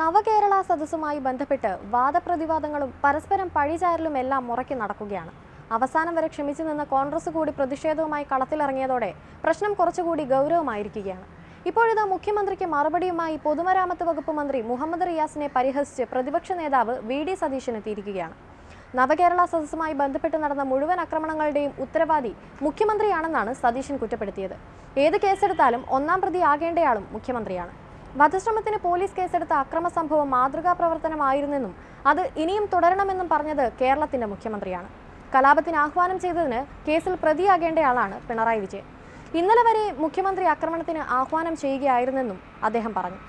നവകേരള സദസ്സുമായി ബന്ധപ്പെട്ട് വാദപ്രതിവാദങ്ങളും പരസ്പരം പഴിചാരലും എല്ലാം മുറക്കി നടക്കുകയാണ്. അവസാനം വരെ ക്ഷമിച്ചു നിന്ന കോൺഗ്രസ് കൂടി പ്രതിഷേധവുമായി കളത്തിലിറങ്ങിയതോടെ പ്രശ്നം കുറച്ചുകൂടി ഗൗരവമായിരിക്കുകയാണ്. ഇപ്പോഴിതാ മുഖ്യമന്ത്രിക്ക് മറുപടിയുമായി പൊതുമരാമത്ത് വകുപ്പ് മന്ത്രി മുഹമ്മദ് റിയാസിനെ പരിഹസിച്ച് പ്രതിപക്ഷ നേതാവ് വി ഡി സതീശനെത്തിയിരിക്കുകയാണ് നവകേരള സദസ്സുമായി ബന്ധപ്പെട്ട് നടന്ന മുഴുവൻ ആക്രമണങ്ങളുടെയും ഉത്തരവാദി മുഖ്യമന്ത്രിയാണെന്നാണ് സതീശൻ കുറ്റപ്പെടുത്തിയത്. ഏത് കേസെടുത്താലും ഒന്നാം പ്രതി ആകേണ്ടയാളും മുഖ്യമന്ത്രിയാണ്. വധശ്രമത്തിന് പോലീസ് കേസെടുത്ത അക്രമ സംഭവം മാതൃകാ പ്രവർത്തനമായിരുന്നെന്നും അത് ഇനിയും തുടരണമെന്നും പറഞ്ഞത് കേരളത്തിന്റെ മുഖ്യമന്ത്രിയാണ്. കലാപത്തിന് ആഹ്വാനം ചെയ്തതിന് കേസിൽ പ്രതിയാകേണ്ടയാളാണ് പിണറായി വിജയൻ. ഇന്നലെ വരെ മുഖ്യമന്ത്രി ആക്രമണത്തിന് ആഹ്വാനം ചെയ്യുകയായിരുന്നെന്നും അദ്ദേഹം പറഞ്ഞു.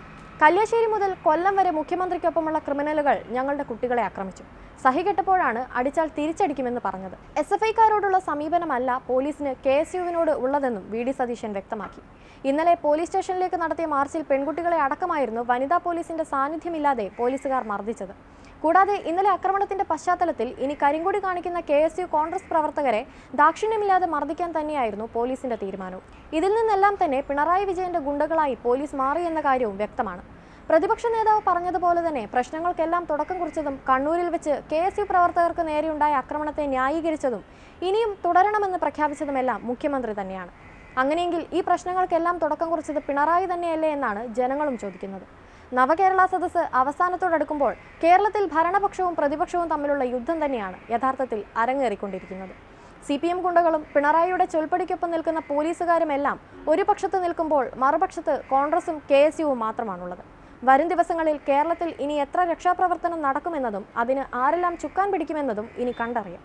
കല്യാശ്ശേരി മുതൽ കൊല്ലം വരെ മുഖ്യമന്ത്രിക്കൊപ്പമുള്ള ക്രിമിനലുകൾ ഞങ്ങളുടെ കുട്ടികളെ ആക്രമിച്ചു. സഹികെട്ടപ്പോഴാണ് അടിച്ചാൽ തിരിച്ചടിക്കുമെന്ന് പറഞ്ഞത്. എസ് എഫ് ഐക്കാരോടുള്ള സമീപനമല്ല പോലീസിന് കെ എസ് യുവിനോട് ഉള്ളതെന്നും വി ഡി സതീശൻ വ്യക്തമാക്കി. ഇന്നലെ പോലീസ് സ്റ്റേഷനിലേക്ക് നടത്തിയ മാർച്ചിൽ പെൺകുട്ടികളെ അടക്കമായിരുന്നു വനിതാ പോലീസിന്റെ സാന്നിധ്യമില്ലാതെ പോലീസുകാർ മർദ്ദിച്ചത്. കൂടാതെ ഇന്നലെ ആക്രമണത്തിന്റെ പശ്ചാത്തലത്തിൽ ഇനി കരിങ്കൊടി കാണിക്കുന്ന കെ എസ് യു കോൺഗ്രസ് പ്രവർത്തകരെ ദാക്ഷിണ്യമില്ലാതെ മർദ്ദിക്കാൻ തന്നെയായിരുന്നു പോലീസിന്റെ തീരുമാനവും. ഇതിൽ നിന്നെല്ലാം തന്നെ പിണറായി വിജയന്റെ ഗുണ്ടകളായി പോലീസ് മാറിയെന്ന കാര്യവും വ്യക്തമാണ്. പ്രതിപക്ഷ നേതാവ് പറഞ്ഞതുപോലെ തന്നെ പ്രശ്നങ്ങൾക്കെല്ലാം തുടക്കം കുറിച്ചതും കണ്ണൂരിൽ വെച്ച് കെ എസ് യു പ്രവർത്തകർക്ക് നേരെയുണ്ടായ ആക്രമണത്തെ ന്യായീകരിച്ചതും ഇനിയും തുടരണമെന്ന് പ്രഖ്യാപിച്ചതുമെല്ലാം മുഖ്യമന്ത്രി തന്നെയാണ്. അങ്ങനെയെങ്കിൽ ഈ പ്രശ്നങ്ങൾക്കെല്ലാം തുടക്കം കുറിച്ചത് പിണറായി തന്നെയല്ലേ എന്നാണ് ജനങ്ങളും ചോദിക്കുന്നത്. നവകേരള സദസ്സ് അവസാനത്തോടടുക്കുമ്പോൾ കേരളത്തിൽ ഭരണപക്ഷവും പ്രതിപക്ഷവും തമ്മിലുള്ള യുദ്ധം തന്നെയാണ് യഥാർത്ഥത്തിൽ അരങ്ങേറിക്കൊണ്ടിരിക്കുന്നത്. സി പി എം ഗുണ്ടകളും പിണറായിയുടെ ചൊൽപ്പടിക്കൊപ്പം നിൽക്കുന്ന പോലീസുകാരുമെല്ലാം ഒരു പക്ഷത്ത് നിൽക്കുമ്പോൾ മറുപക്ഷത്ത് കോൺഗ്രസും കെ എസ് യുവും മാത്രമാണുള്ളത്. വരും ദിവസങ്ങളിൽ കേരളത്തിൽ ഇനി എത്ര രക്ഷാപ്രവർത്തനം നടക്കുമെന്നതും അതിന് ആരെല്ലാം ചുക്കാൻ പിടിക്കുമെന്നതും ഇനി കണ്ടറിയാം.